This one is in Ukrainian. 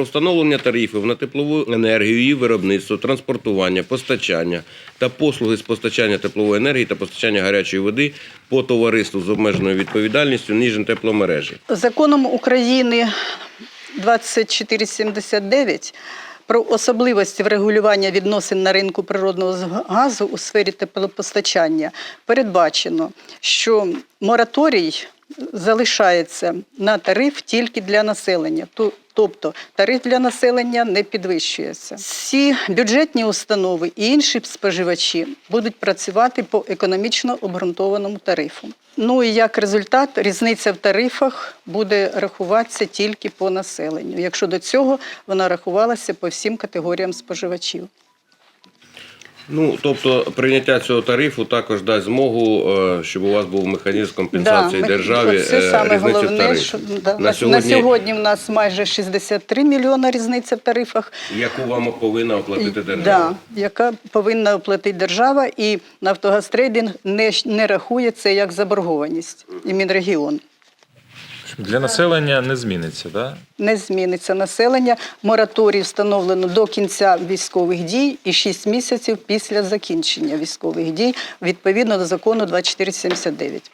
про встановлення тарифів на теплову енергію, її виробництво, транспортування, постачання та послуги з постачання теплової енергії та постачання гарячої води по товариству з обмеженою відповідальністю Ніжин тепломережі. Законом України 2479 про особливості врегулювання відносин на ринку природного газу у сфері теплопостачання передбачено, що мораторій залишається на тариф тільки для населення. Тобто тариф для населення не підвищується. Всі бюджетні установи і інші споживачі будуть працювати по економічно обґрунтованому тарифу. Ну і як результат, різниця в тарифах буде рахуватися тільки по населенню, якщо до цього вона рахувалася по всім категоріям споживачів. Ну, тобто прийняття цього тарифу також дасть змогу, е, щоб у вас був механізм компенсації ми- державі це е, саме головне, що да, на, сьогодні, на сьогодні в нас майже 63 мільйона різниця в тарифах. яку вам повинна оплатити держава? Да, яка повинна оплатити держава, і Нафтогазтрейдинг не, не рахує це як заборгованість. І Мінрегіон. Для населення не зміниться, да? Не зміниться населення. Мораторій встановлено до кінця військових дій і 6 місяців після закінчення військових дій відповідно до закону 2479.